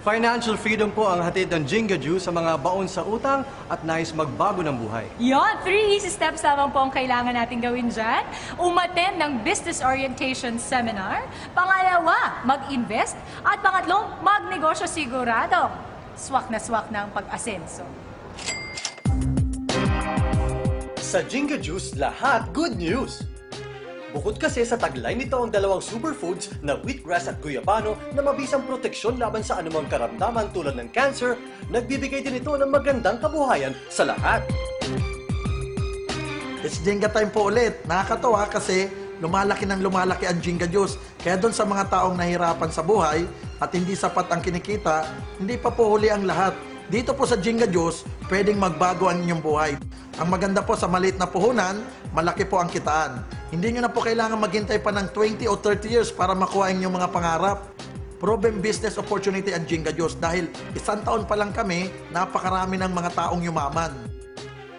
Financial freedom po ang hatid ng Jinga Juice sa mga baon sa utang at nais magbago ng buhay. Yon, three easy steps lamang po ang kailangan natin gawin dyan. Umattend ng business orientation seminar. Pangalawa, mag-invest. At pangatlo, magnegosyo sigurado. Swak na swak na ang pag-asenso. Sa Jinga Juice, lahat good news! Bukod kasi sa taglay nito ang dalawang superfoods na wheatgrass at guyabano na mabisang proteksyon laban sa anumang karamdaman tulad ng cancer, nagbibigay din ito ng magandang kabuhayan sa lahat. It's Jenga time po ulit. Nakakatawa kasi lumalaki ng lumalaki ang Jenga Juice. Kaya doon sa mga taong nahirapan sa buhay at hindi sapat ang kinikita, hindi pa po huli ang lahat. Dito po sa Jenga Juice, pwedeng magbago ang inyong buhay. Ang maganda po sa maliit na puhunan, malaki po ang kitaan. Hindi nyo na po kailangan maghintay pa ng 20 o 30 years para makuha ang inyong mga pangarap. Proven business opportunity ang Jenga Juice dahil isang taon pa lang kami, napakarami ng mga taong yumaman.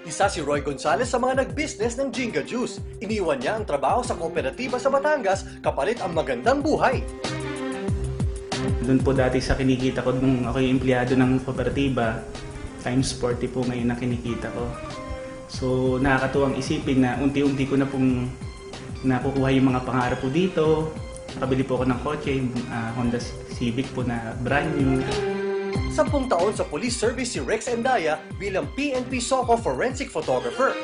Isa si Roy Gonzalez sa mga nag-business ng Jinga Juice. Iniwan niya ang trabaho sa kooperatiba sa Batangas kapalit ang magandang buhay. Doon po dati sa kinikita ko nung ako yung empleyado ng kooperatiba, times 40 po ngayon na kinikita ko. So nakakatuwang isipin na unti-unti ko na pong nakukuha yung mga pangarap po dito. Nakabili po ako ng kotse, yung ah, Honda Civic po na brand new. Sampung taon sa police service si Rex Endaya bilang PNP SOCO forensic photographer.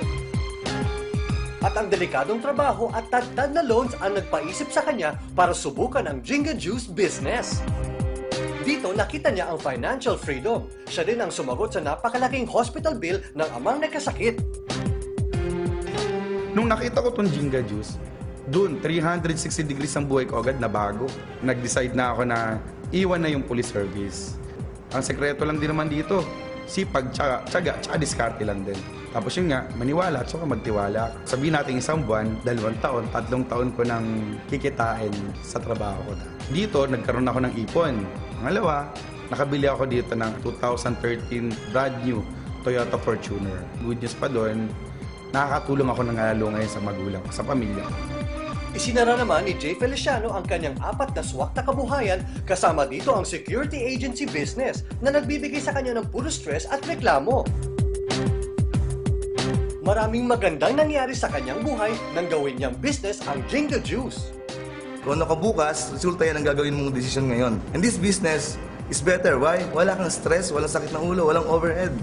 At ang delikadong trabaho at tagtad na loans ang nagpaisip sa kanya para subukan ang Jinga Juice business. Dito nakita niya ang financial freedom. Siya din ang sumagot sa napakalaking hospital bill ng amang nagkasakit. Nung nakita ko tong Jinga Juice, dun, 360 degrees ang buhay ko agad na bago. Nag-decide na ako na iwan na yung police service. Ang sekreto lang din naman dito, sipag, tsaga, tsaga, tsaka diskarte lang din. Tapos yun nga, maniwala at saka magtiwala. Sabihin natin isang buwan, dalawang taon, tatlong taon ko nang kikitain sa trabaho ko. Dito, nagkaroon ako ng ipon. Pangalawa, nakabili ako dito ng 2013 brand new Toyota Fortuner. Good news pa doon, nakakatulong ako ng lalo ngayon sa magulang ko, sa pamilya ko. Isinara naman ni Jay Feliciano ang kanyang apat na swak na kabuhayan kasama dito ang security agency business na nagbibigay sa kanya ng puro stress at reklamo. Maraming magandang nangyari sa kanyang buhay nang gawin niyang business ang Jinga Juice. Kung ano ka bukas, resulta yan ang gagawin mong desisyon ngayon. And this business is better. Why? Wala kang stress, walang sakit ng ulo, walang overhead.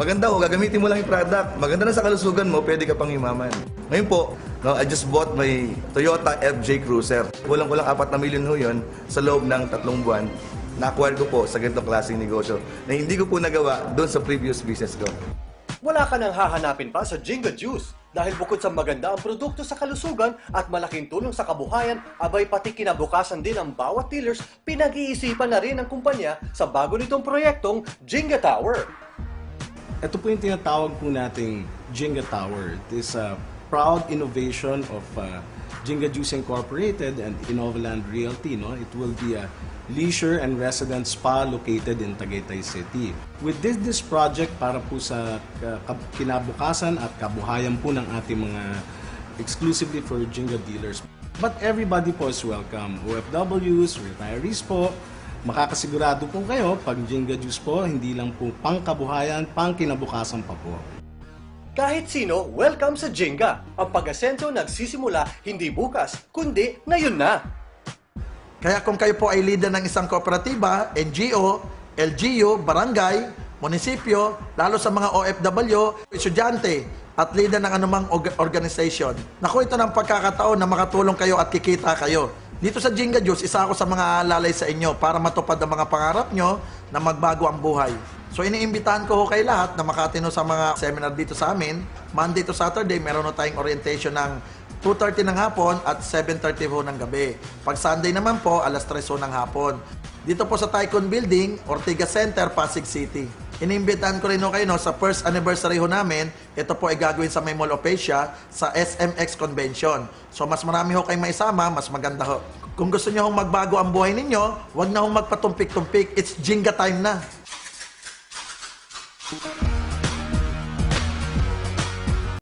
Maganda ko, gagamitin mo lang yung product. Maganda na sa kalusugan mo, pwede ka pang yumaman. Ngayon po, no, I just bought my Toyota FJ Cruiser. Kulang-kulang apat na milyon ho yun sa loob ng tatlong buwan. Na-acquire ko po sa ganitong klaseng negosyo na hindi ko po nagawa doon sa previous business ko. Wala ka nang hahanapin pa sa Jinga Juice dahil bukod sa maganda ang produkto sa kalusugan at malaking tulong sa kabuhayan, abay pati kinabukasan din ang bawat dealers, pinag-iisipan na rin ng kumpanya sa bago nitong proyektong Jinga Tower. Ito po yung tinatawag po nating Jenga Tower. It is a proud innovation of uh, Jenga Juice Incorporated and Innovaland Realty. No? It will be a leisure and residence spa located in Tagaytay City. With this, this project para po sa uh, kinabukasan at kabuhayan po ng ating mga exclusively for Jenga dealers. But everybody po is welcome. OFWs, retirees po, makakasigurado po kayo pag Jenga Juice po, hindi lang po pangkabuhayan, pangkinabukasan pa po. Kahit sino, welcome sa Jenga. Ang pag-asenso nagsisimula hindi bukas, kundi ngayon na. Kaya kung kayo po ay leader ng isang kooperatiba, NGO, LGU, barangay, munisipyo, lalo sa mga OFW, estudyante, at leader ng anumang org- organization. Naku, ito ng pagkakataon na makatulong kayo at kikita kayo. Dito sa Jinga Juice, isa ako sa mga aalalay sa inyo para matupad ang mga pangarap nyo na magbago ang buhay. So iniimbitahan ko ho kay lahat na makatino sa mga seminar dito sa amin. Monday to Saturday, meron na tayong orientation ng 2.30 ng hapon at 7.30 ho ng gabi. Pag Sunday naman po, alas 3 ho ng hapon. Dito po sa Tycoon Building, Ortigas Center, Pasig City. Inimbitahan ko rin ho kayo no, sa first anniversary ho namin. Ito po ay gagawin sa of Asia sa SMX Convention. So mas marami ho kayong maisama, mas maganda ho. Kung gusto niyo hong magbago ang buhay ninyo, wag na hong magpatumpik-tumpik. It's Jinga time na.